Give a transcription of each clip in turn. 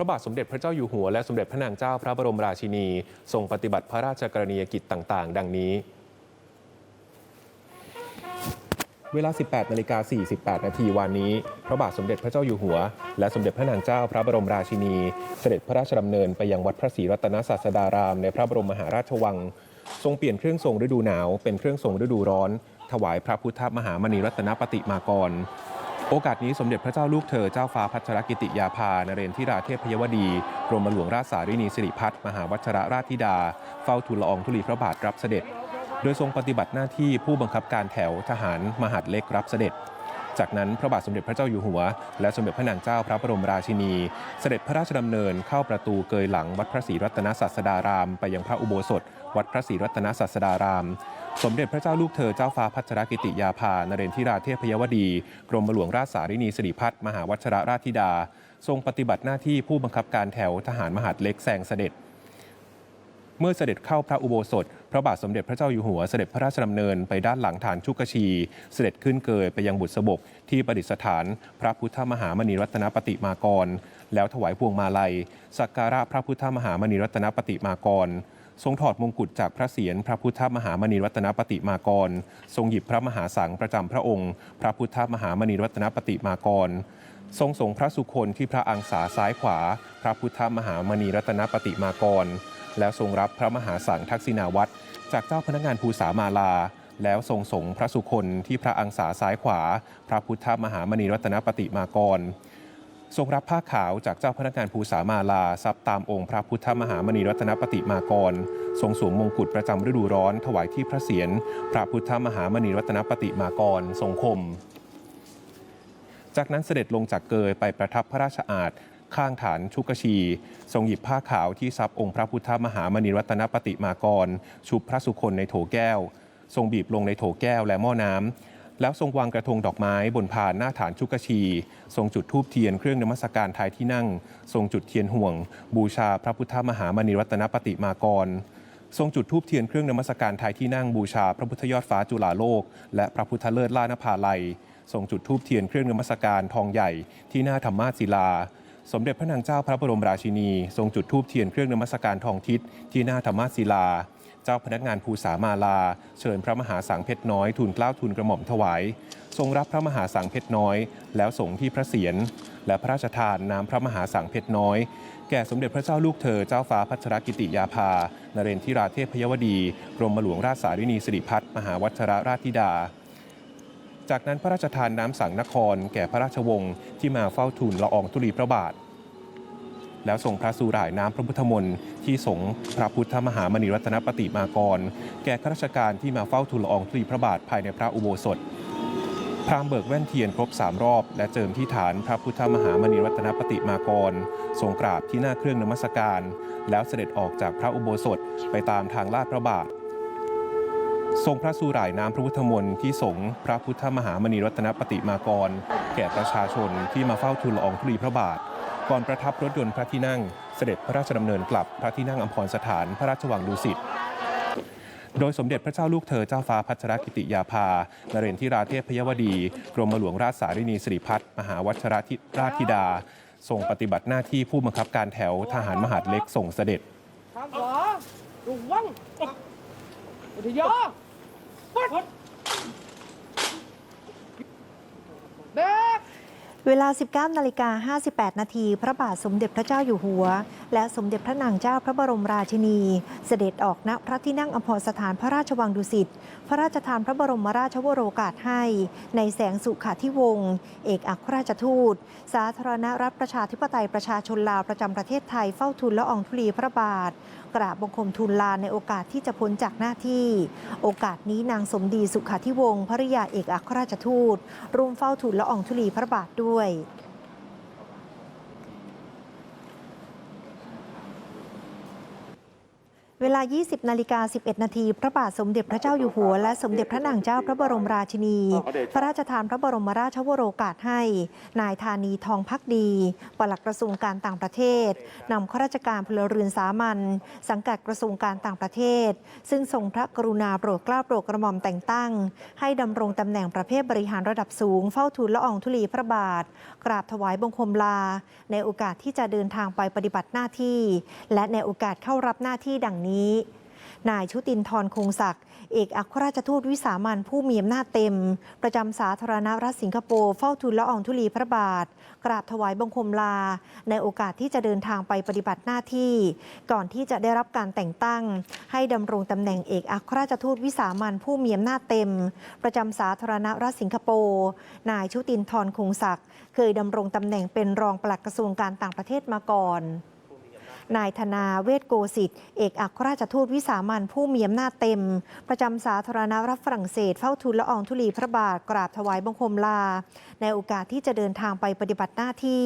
ระบาทสมเด็จพระเจ้าอยู่หัวและสมเด็จพระนางเจ้าพระบรมราชินี ทรงปฏิบัติพระราชกรณียกิจต่าง ๆ ดังนี้ เวลา 18นาฬิกา48 นาทีวันนี้ พระบาทสมเด็จพระเจ้าอยู่หัว และสมเด็จพระนางเจ้าพระบรมราชินี เสด็จพระราชดำเนินไปยังวัดพระศรีรัตนศาสดาราม ในพระบรมมหาราชวัง ทรงเปลี่ยนเครื่องทรงฤดูหนาว เป็นเครื่องทรงฤดูร้อน ถวายพระพุทธมหามณีรัตนปฏิมากร โอกาสนี้สมเด็จพระเจ้าลูกเธอเจ้าฟ้าพัชรกิติยาภานเรนทิราเทพยวดีกรมหลวงราชสารินีสิริพัฒน์มหาวัชรราชธิดา เฝ้าทูลละอองธุลีพระบาทรับเสด็จ โดยทรงปฏิบัติหน้าที่ผู้บังคับการแถวทหารมหาดเล็กรับเสด็จ จากนั้นพระบาทสมเด็จพระเจ้าอยู่หัว และสมเด็จพระนางเจ้าพระบรมราชินี เสด็จพระราชดำเนินเข้าประตูเกยหลังวัดพระศรีรัตนศาสดาราม ไปยังพระอุโบสถ วัดพระศรีรัตนศาสดาราม สมเด็จพระเจ้าลูกเธอเจ้าฟ้าพัชรกิติยาภานเรนทิราเทพยวดี กรมหลวงราชสารินีสิริพัฒน์มหาวัชรราชธิดา ทรงปฏิบัติหน้าที่ผู้บังคับการแถวทหารมหาดเล็กแซงเสด็จ เมื่อเสด็จเข้าพระอุโบสถ พระบาทสมเด็จพระเจ้าอยู่หัวเสด็จพระราชดำเนินไปด้านหลังฐานชุกชี เสด็จขึ้นเกยไปยังบุตรสบกที่ประดิษฐาน พระพุทธมหามณีรัตนปฏิมากร แล้วถวายพวงมาลัยสักการะพระพุทธมหามณีรัตนปฏิมากร ทรงถอดมงกุฎจากพระเศียรพระพุทธมหามณีรัตนปฏิมากร ทรงหยิบพระมหาสังประจำพระองค์ พระพุทธมหามณีรัตนปฏิมากร ทรงส่งพระสุคนที่พระอังสาซ้ายขวา พระพุทธมหามณีรัตนปฏิมากร แล้วทรงรับพระมหาสังทักษิณาวัตรจากเจ้าพนักงานภูษามาลา แล้วทรงส่งพระสุคนที่พระอังสาซ้ายขวา พระพุทธมหามณีรัตนปฏิมากร ทรงรับผ้าขาวจากเจ้าพนักงานภูษามาลาซับตามองค์พระพุทธมหามณีรัตนปฏิมากร ทรงสวมมงกุฎประจำฤดูร้อนถวายที่พระเศียรพระพุทธมหามณีรัตนปฏิมากร ทรงคม จากนั้นเสด็จลงจากเกยไปประทับพระราชอาณข้างฐานชุกชี ทรงหยิบผ้าขาวที่ซับองค์พระพุทธมหามณีรัตนปฏิมากร ชุบพระสุคนในโถแก้ว ทรงบีบลงในโถแก้วและหม้อน้ำ แล้วทรงวางกระทงดอกไม้บนพานหน้าฐานชุกชี ทรงจุดธูปเทียนเครื่องนมัสการทายที่นั่ง ทรงจุดเทียนห่วง บูชาพระพุทธมหามณีรัตนปฏิมากร ทรงจุดธูปเทียนเครื่องนมัสการทายที่นั่งบูชาพระพุทธยอดฟ้าจุฬาโลก และพระพุทธเลิศล่านภาลัย ทรงจุดธูปเทียนเครื่องนมัสการทองใหญ่ที่หน้าธรรมาศิลาสมเด็จพระนางเจ้าพระบรมราชินี ทรงจุดธูปเทียนเครื่องนมัสการทองทิศที่หน้าธรรมาศิลา เจ้าพนักงานภูษามาลา เชิญพระมหาสังเพชรน้อยทูลเกล้าทูลกระหม่อมถวาย ทรงรับพระมหาสังเพชรน้อย แล้วส่งที่พระเศียรและพระราชทานน้ำพระมหาสังเพชรน้อย แก่สมเด็จพระเจ้าลูกเธอเจ้าฟ้าพัชรกิติยาภานเรนทิราเทพยวดีกรมหลวงราชสารินีสิริพัฒน์มหาวัชรราชธิดา จากนั้นพระราชทานน้ำสังนคร แก่พระราชวงศ์ที่มาเฝ้าทูลละอองธุลีพระบาท แล้วส่งพระสุร่ายน้ำพระพุทธมนต์ที่สงพระพุทธมหามณีรัตนปฏิมากร แก่ข้าราชการที่มาเฝ้าทูลละอองธุลีพระบาทภายในพระอุโบสถพราหมณ์เบิกแว่นเทียนครบสามรอบ และเจิมที่ฐานพระพุทธมหามณีรัตนปฏิมากรทรงกราบที่หน้าเครื่องนมัสการ แล้วเสด็จออกจากพระอุโบสถไปตามทางลาดพระบาท ทรงพระสุร่ายน้ำพระพุทธมนต์ที่สงพระพุทธมหามณีรัตนปฏิมากร แก่ประชาชนที่มาเฝ้าทูลละอองธุลีพระบาท ก่อนประทับรถยนต์พระที่นั่ง เสด็จพระราชดำเนินกลับพระที่นั่งอัมพรสถานพระราชวังดุสิตโดยสมเด็จพระเจ้าลูกเธอเจ้าฟ้าพัชรกิติยาภานเรนทิราเทพยวดี กรมหลวงราชสารินีสิริพัฒน์มหาวัชรธิราชธิดาทรงปฏิบัติหน้าที่ผู้บังคับการแถวทหารมหาดเล็กส่งเสด็จทางขวาระวังอุทยาวัดเด็ก เวลา 19นาฬิกา58 นาที พระบาทสมเด็จพระเจ้าอยู่หัว และสมเด็จพระนางเจ้าพระบรมราชินี เสด็จออกณพระที่นั่งอภรสถานพระราชวังดุสิต พระราชทานพระบรมราชวโรกาสให้ ในแสงสุขาธิวงศ์เอกอัครราชทูต สาธารณรัฐประชาธิปไตยประชาชนลาวประจำประเทศไทยเฝ้าทูลละอองธุลีพระบาท กราบบังคมทูลลาในโอกาสที่จะพ้นจากหน้าที่ โอกาสนี้นางสมดีสุขาธิวงศ์ภริยาเอกอัครราชทูตร่วมเฝ้าทูลละอองธุลีพระบาทด้วย เวลา 20 นาฬิกา 11 นาที พระบาทสมเด็จพระเจ้าอยู่หัว และสมเด็จพระนางเจ้าพระบรมราชินี พระราชทานพระบรมราชวโรกาสให้ นายธานีทองพักดี ปลัดกระทรวงการต่างประเทศ นำข้าราชการพลเรือนสามัญ สังกัดกระทรวงการต่างประเทศ ซึ่งทรงพระกรุณาโปรดเกล้าโปรดกระหม่อมแต่งตั้ง ให้ดำรงตำแหน่งประเภทบริหารระดับสูง เฝ้าทูลละอองธุลีพระบาท กราบถวายบังคมลา ในโอกาสที่จะเดินทางไปปฏิบัติหน้าที่ และในโอกาสเข้ารับหน้าที่ดังนี้นี้ นายชุตินทรคงศักดิ์เอกอัครราชทูตวิสามันผู้มีอำนาจเต็ม ประจำสาธารณรัฐสิงคโปร์เฝ้าทูลละอองธุลีพระบาท กราบถวายบังคมลา ในโอกาสที่จะเดินทางไปปฏิบัติหน้าที่ ก่อนที่จะได้รับการแต่งตั้ง ให้ดำรงตำแหน่งเอกอัครราชทูตวิสามันผู้มีอำนาจเต็ม ประจำสาธารณรัฐสิงคโปร์นายชุตินทรคงศักดิ์เคยดำรงตำแหน่งเป็นรองปลัดกระทรวงการต่างประเทศมาก่อน นายธนาเวทโกสิทธิ์เอกอัครราชทูตวิสามันผู้มีอำนาจเต็ม ประจำสาธารณรัฐฝรั่งเศสเฝ้าทูลละอองธุลีพระบาทกราบถวายบังคมลา ในโอกาสที่จะเดินทางไปปฏิบัติหน้าที่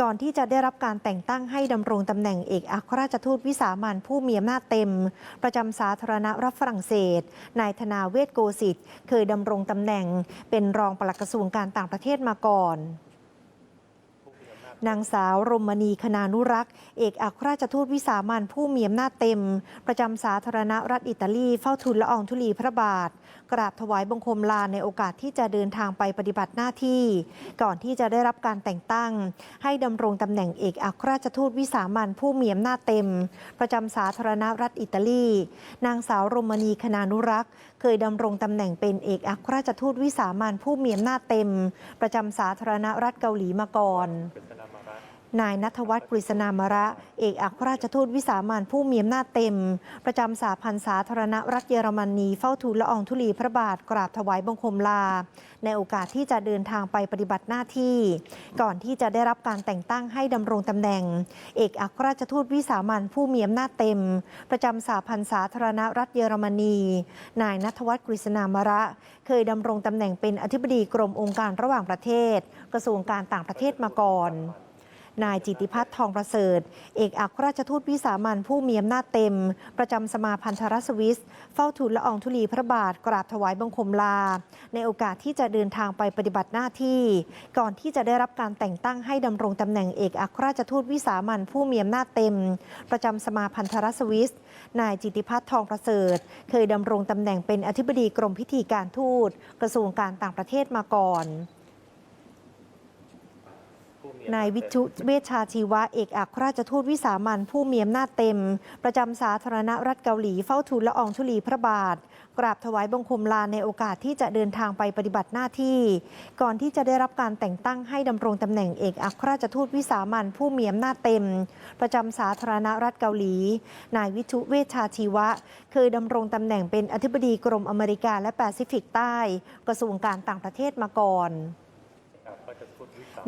ก่อนที่จะได้รับการแต่งตั้งให้ดำรงตำแหน่งเอกอัครราชทูตวิสามันผู้มีอำนาจเต็ม ประจำสาธารณรัฐฝรั่งเศส นายธนาเวทโกสิทธิ์เคยดำรงตำแหน่ง เป็นรองปลัดกระทรวงการต่างประเทศมาก่อน นางสาวรมณีคณานุรักษ์เอกอัครราชทูตวิสามันผู้มีอำนาจเต็ม ประจำสาธารณรัฐอิตาลีเฝ้าทูลละอองธุลีพระบาท กราบถวายบังคมลาในโอกาสที่จะเดินทางไปปฏิบัติหน้าที่ ก่อนที่จะได้รับการแต่งตั้ง ให้ดำรงตำแหน่งเอกอัครราชทูตวิสามันผู้มีอำนาจเต็ม ประจำสาธารณรัฐอิตาลี นางสาวรมณีคณานุรักษ์ เคยดำรงตำแหน่งเป็นเอกอัครราชทูตวิสามันผู้มีอำนาจเต็ม ประจำสาธารณรัฐเกาหลีมาก่อน นายนัทวัฒน์กฤษณามระ เอกอัครราชทูตวิสามันผู้มีอำนาจเต็ม ประจำสาพันธ์สาธารณรัฐเยอรมนีเฝ้าทูลละอองธุลีพระบาทกราบถวายบังคมลา ในโอกาสที่จะเดินทางไปปฏิบัติหน้าที่ ก่อนที่จะได้รับการแต่งตั้งให้ดำรงตำแหน่ง เอกอัครราชทูตวิสามันผู้มีอำนาจเต็ม ประจำสาพันธ์สาธารณรัฐเยอรมนี นายนัทวัฒน์กฤษณามระ เคยดำรงตำแหน่งเป็นอธิบดีกรมองค์การระหว่างประเทศ กระทรวงการต่างประเทศมาก่อน นายจิติพัฒน์ทองประเสริฐ เอกอัครราชทูตวิสามันผู้มีอำนาจเต็ม ประจำสมาพันธรัสวิส เฝ้าทูลละอองธุลีพระบาทกราบถวายบังคมลา ในโอกาสที่จะเดินทางไปปฏิบัติหน้าที่ ก่อนที่จะได้รับการแต่งตั้งให้ดำรงตำแหน่งเอกอัครราชทูตวิสามันผู้มีอำนาจเต็ม ประจำสมาพันธรัสวิส นายจิติพัฒน์ทองประเสริฐ เคยดำรงตำแหน่งเป็นอธิบดีกรมพิธีการทูต กระทรวงการต่างประเทศมาก่อน นายวิชุเวชชาชีวะเอกอัครราชทูตวิสามันผู้มีอำนาจเต็ม ประจำสาธารณรัฐเกาหลีเฝ้าทูลละอองธุลีพระบาท กราบถวายบังคมลาในโอกาสที่จะเดินทางไปปฏิบัติหน้าที่ ก่อนที่จะได้รับการแต่งตั้งให้ดำรงตำแหน่งเอกอัครราชทูตวิสามันผู้มีอำนาจเต็ม ประจำสาธารณรัฐเกาหลี นายวิชุเวชชาชีวะ เคยดำรงตำแหน่งเป็นอธิบดีกรมอเมริกาและแปซิฟิกใต้ กระทรวงการต่างประเทศมาก่อน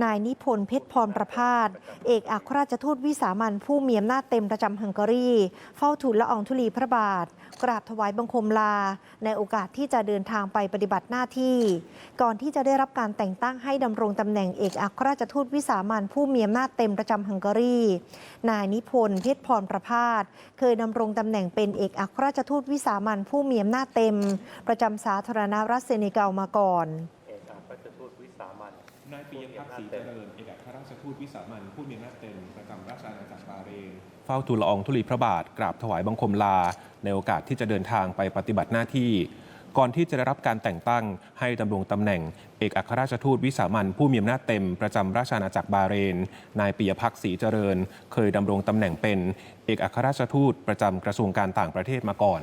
นายนิพนธ์เพชรพรประพาสเอกอัครราชทูตวิสามันผู้มีอำนาจเต็มประจำฮังการี เฝ้าทูลละอองธุลีพระบาท กราบถวายบังคมลา ในโอกาสที่จะเดินทางไปปฏิบัติหน้าที่ ก่อนที่จะได้รับการแต่งตั้งให้ดำรงตำแหน่งเอกอัครราชทูตวิสามันผู้มีอำนาจเต็มประจำฮังการี นายนิพนธ์เพชรพรประพาสเคยดำรงตำแหน่งเป็นเอกอัครราชทูตวิสามันผู้มีอำนาจเต็ม ประจำสาธารณรัฐเซเนกัลมาก่อน นายปิยพักษ์ศรีเจริญเอกอัครราชทูตวิสามันผู้มีอำนาจเต็มประจำราชอาณาจักรบาเรนเฝ้าทูลละอองธุลีพระบาทกราบถวายบังคมลา ในโอกาสที่จะเดินทางไปปฏิบัติหน้าที่ ก่อนที่จะได้รับการแต่งตั้งให้ดำรงตำแหน่ง เอกอัครราชทูตวิสามันผู้มีอำนาจเต็มประจำราชอาณาจักรบาเรน นายปิยพักษ์ศรีเจริญ เคยดำรงตำแหน่งเป็น เอกอัครราชทูตประจำกระทรวงการต่างประเทศมาก่อน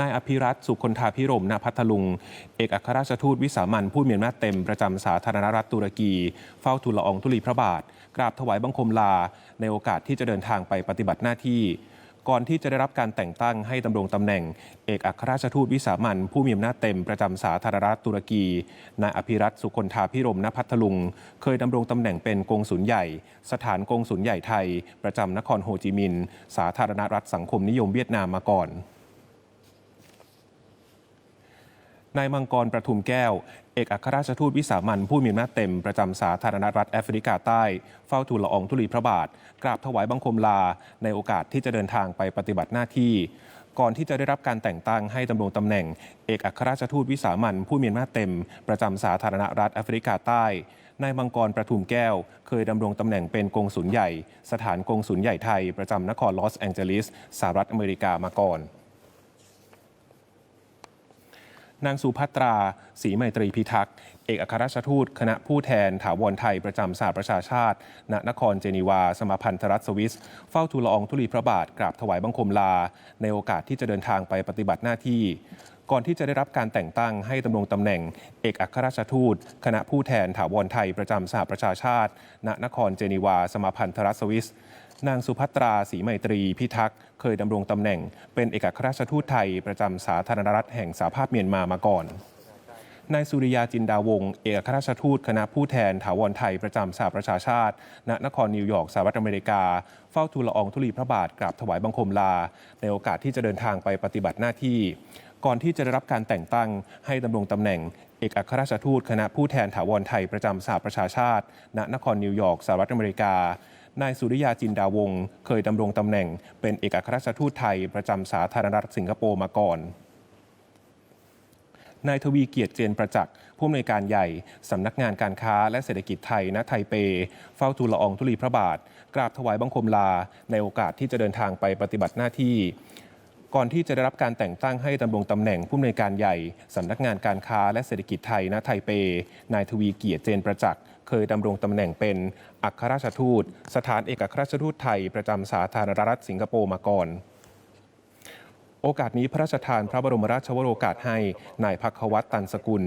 นายอภิรัตสุคนธาพิรมณพัทลุง เอกอัครราชทูตวิสามันผู้มีอำนาจเต็มประจำสาธารณรัฐตุรกี เฝ้าทูลละอองธุลีพระบาท กราบถวายบังคมลา ในโอกาสที่จะเดินทางไปปฏิบัติหน้าที่ ก่อนที่จะได้รับการแต่งตั้งให้ดำรงตำแหน่ง เอกอัครราชทูตวิสามันผู้มีอำนาจเต็มประจำสาธารณรัฐตุรกีนายอภิรัตสุคนธาพิรมณพัทลุง เคยดำรงตำแหน่งเป็นกงสุลใหญ่ สถานกงสุลใหญ่ไทย ประจำนครโฮจิมินห์สาธารณรัฐสังคมนิยมเวียดนามมาก่อน นายมังกรประทุมแก้ว เอกอัครราชทูตวิสามันผู้มีอำนาจเต็มประจำสาธารณรัฐแอฟริกาใต้ เฝ้าทูลละอองธุลีพระบาท กราบถวายบังคมลา ในโอกาสที่จะเดินทางไปปฏิบัติหน้าที่ ก่อนที่จะได้รับการแต่งตั้งให้ดำรงตำแหน่ง เอกอัครราชทูตวิสามันผู้มีอำนาจเต็ม ประจำสาธารณรัฐแอฟริกาใต้นายมังกรประทุมแก้ว เคยดำรงตำแหน่งเป็นกงสุลใหญ่ สถานกงสุลใหญ่ไทย ประจำนครลอสแองเจลิสสหรัฐอเมริกามาก่อน นางสุภัตราศรีไมตรีพิทักษ์เอกอัครราชทูต คณะผู้แทนถาวรไทยประจำสหประชาชาติ ณนครเจนีวา สมาพันธรัฐสวิส เฝ้าทูลละอองธุลีพระบาทกราบถวายบังคมลา ในโอกาสที่จะเดินทางไปปฏิบัติหน้าที่ ก่อนที่จะได้รับการแต่งตั้งให้ดำรงตำแหน่ง เอกอัครราชทูต คณะผู้แทนถาวรไทยประจำสหประชาชาติ ณนครเจนีวา สมาพันธรัฐสวิส นางสุภัตราศรีไมตรีพิทักษ์เคยดำรงตำแหน่ง เป็นเอกอัครราชทูตไทยประจำสาธารณรัฐแห่งสหภาพเมียนมามาก่อนนายสุริยาจินดาวงศ์เอกอัครราชทูตคณะผู้แทนถาวรไทยประจำสหประชาชาติ ณนครนิวยอร์กสหรัฐอเมริกา เฝ้าทูลละอองธุลีพระบาทกราบถวายบังคมลา ในโอกาสที่จะเดินทางไปปฏิบัติหน้าที่ ก่อนที่จะได้รับการแต่งตั้งให้ดำรงตำแหน่ง เอกอัครราชทูตคณะผู้แทนถาวรไทยประจำสหประชาชาติ ณนครนิวยอร์กสหรัฐอเมริกา นายสุริยาจินดาวงศ์เคยดำรงตำแหน่ง เป็นเอกอัครราชทูตไทยประจำสาธารณรัฐสิงคโปร์มาก่อนนายทวีเกียรติเจนประจักษ์ผู้อำนวยการใหญ่ สำนักงานการค้าและเศรษฐกิจไทยณไทเป เฝ้าทูลละอองธุลีพระบาท กราบถวายบังคมลา ในโอกาสที่จะเดินทางไปปฏิบัติหน้าที่ ก่อนที่จะได้รับการแต่งตั้งให้ดำรงตำแหน่งผู้อำนวยการใหญ่สำนักงานการค้าและเศรษฐกิจไทยณไทเป นายทวีเกียรติเจนประจักษ์เคยดำรงตำแหน่งเป็นอัครราชทูต สถานเอกอัครราชทูตไทยประจำสาธารณรัฐสิงคโปร์มาก่อนโอกาสนี้พระราชทานพระบรมราชวโรกาสให้นายพักวัตตันสกุล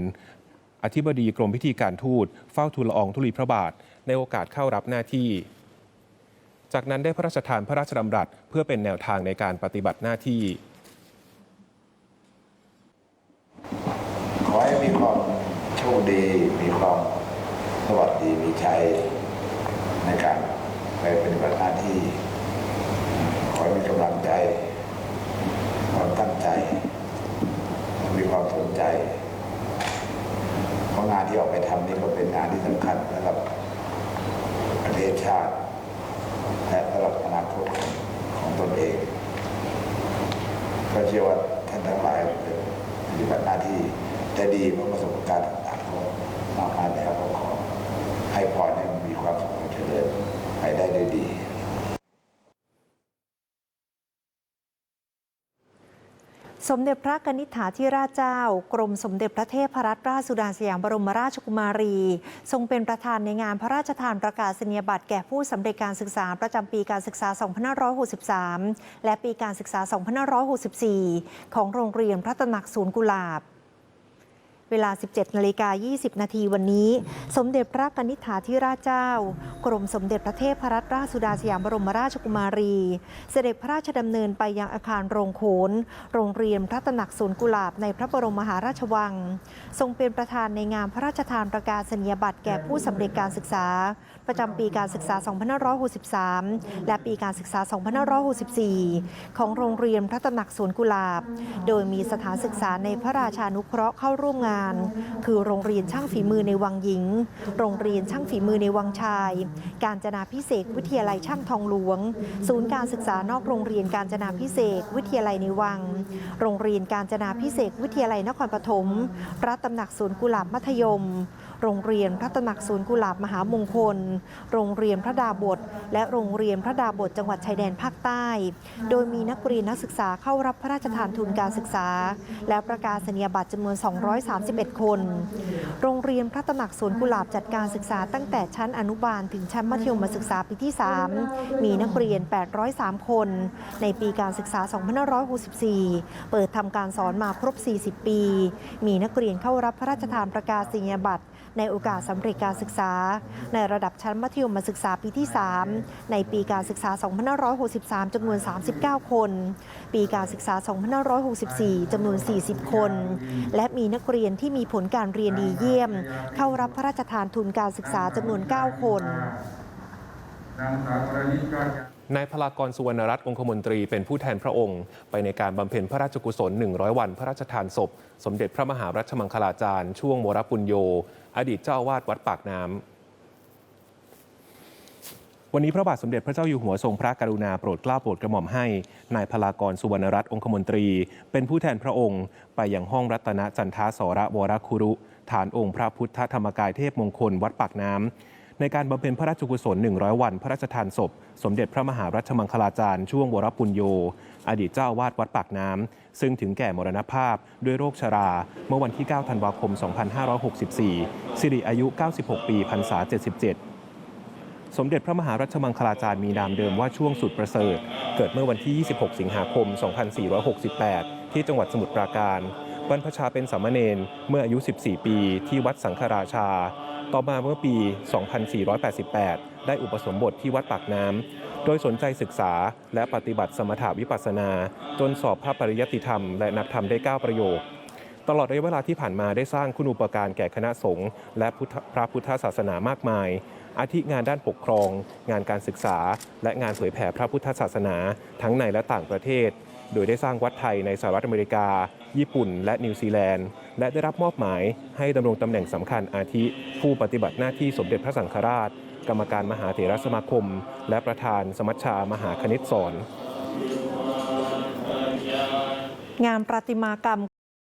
อธิบดีกรมพิธีการทูต เฝ้าทูลละอองธุลีพระบาท ในโอกาสเข้ารับหน้าที่ จากนั้นได้พระราชทานพระราชดำรัส เพื่อเป็นแนวทางในการปฏิบัติหน้าที่ ขอให้มีความโชคดี มีความสวัสดีมีชัยในการไปปฏิบัติหน้าที่ ขอให้มีกำลังใจ ความตั้งใจ มีความสนใจเพราะงานที่ออกไปทำนี่ก็เป็นงานที่สำคัญสำหรับประเทศชาติ และสำหรับอนาคตของของตนเอง ก็เชื่อว่าท่านทั้งหลายปฏิบัติหน้าที่ได้ดีเพราะประสบการณ์ต่างๆก็มากมายแล้วก็ขอให้พรให้มันมีความสุขความเจริญไปได้ด้วยดี สมเด็จพระกนิษฐาธิราชเจ้า กรมสมเด็จพระเทพรัตนราชสุดาสยามบรมราชกุมารี ทรงเป็นประธานในงานพระราชทานประกาศนียบัตรแก่ผู้สำเร็จการศึกษาประจำปีการศึกษา 2563 และปีการศึกษา 2564 ของโรงเรียนพระตำหนักศูนย์กุหลาบเวลา 17นาฬิกา20 นาทีวันนี้ สมเด็จพระกนิษฐาธิราชเจ้ากรมสมเด็จพระเทพรัตนราชสุดาสยามบรมราชกุมารี เสด็จพระราชดำเนินไปยังอาคารโรงโขน โรงเรียนพระตำหนักศูนย์กุหลาบในพระบรมมหาราชวัง ทรงเป็นประธานในงานพระราชทานประกาศนียบัตรแก่ผู้สำเร็จการศึกษา ประจำปีการศึกษา 2563 และปีการศึกษา 2564 ของโรงเรียนพระตำหนักสวนกุหลาบ โดยมีสถานศึกษาในพระราชานุเคราะห์เข้าร่วมงาน คือโรงเรียนช่างฝีมือในวังหญิง โรงเรียนช่างฝีมือในวังชายการจนาพิเศษวิทยาลัยช่างทองหลวง ศูนย์การศึกษานอกโรงเรียนการจนาพิเศษวิทยาลัยในวัง โรงเรียนการจนาพิเศษวิทยาลัยนครปฐมพระตำหนักสวนกุหลาบมัธยม โรงเรียนพระตำหนักสวนกุหลาบมหามงคล โรงเรียนพระดาบท และโรงเรียนพระดาบทจังหวัดชายแดนภาคใต้ โดยมีนักเรียนนักศึกษาเข้ารับพระราชทานทุนการศึกษา และประกาศนียบัตรจำนวน 231 คน โรงเรียนพระตำหนักสวนกุหลาบจัดการศึกษาตั้งแต่ชั้นอนุบาลถึงชั้นมัธยมศึกษาปีที่ 3 มีนักเรียน 803 คน ในปีการศึกษา 2564 เปิดทำการสอนมาครบ 40 ปี มีนักเรียนเข้ารับพระราชทานประกาศนียบัตร ในโอกาสสำเร็จการศึกษา ในระดับชั้นมัธยมศึกษาปีที่ 3 ในปีการศึกษา 2563จำนวน 39 คน ปีการศึกษา 2564จำนวน 40 คน และมีนักเรียนที่มีผลการเรียนดีเยี่ยม เข้ารับพระราชทานทุนการศึกษาจำนวน 9 คน นายพลากรสุวรรณรัตน์องคมนตรีเป็นผู้แทนพระองค์ ไปในการบำเพ็ญพระราชกุศล 100 วันพระราชทานศพ สมเด็จพระมหารัชมังคลาจารย์ช่วงโมรปุญโย อดีตเจ้าวาสวัดปากน้ำวันนี้พระบาทสมเด็จพระเจ้าอยู่หัวทรงพระกรุณาโปรดเกล้าโปรดกระหม่อมให้ นายพลากรสุวรรณรัตน์องคมนตรี เป็นผู้แทนพระองค์ ไปยังห้องรัตนจันทาสระวรคุรุ ฐานองค์พระพุทธธรรมกายเทพมงคลวัดปากน้ำ ในการบำเพ็ญพระราชกุศล 100 วัน พระราชทานศพ สมเด็จพระมหารัชมังคลาจารย์ช่วงวรปุญโย อดีตเจ้าวาสวัดปากน้ำ ซึ่งถึงแก่มรณภาพด้วยโรคชรา เมื่อวันที่ 9 ธันวาคม 2564 สิริอายุ 96 ปีพรรษา 77สมเด็จพระมหารัชมังคลาจารย์มีนามเดิมว่าช่วงสุดประเสริฐ เกิดเมื่อวันที่ 26 สิงหาคม 2468 ที่จังหวัดสมุทรปราการ บรรพชาเป็นสามเณรเมื่ออายุ 14 ปี ที่วัดสังฆราชา ต่อมาเมื่อปี 2488 ได้อุปสมบทที่วัดปากน้ำ โดยสนใจศึกษาและปฏิบัติสมถาวิปัสนา จนสอบพระปริยติธรรมและนักธรรมได้ 9 ประโยค ตลอดระยะเวลาที่ผ่านมาได้สร้างคุณูปการแก่คณะสงฆ์และพุทธพระพุทธศาสนามากมาย อาทิงานด้านปกครอง งานการศึกษา และงานเผยแผ่พระพุทธศาสนา ทั้งในและต่างประเทศ โดยได้สร้างวัดไทยในสหรัฐอเมริกา ญี่ปุ่น และนิวซีแลนด์ และได้รับมอบหมายให้ดำรงตำแหน่งสำคัญอาทิ ผู้ปฏิบัติหน้าที่สมเด็จพระสังฆราช กรรมการมหาเถรสมาคม และประธานสมัชชามหาคณิตสอนงานประติมากรรม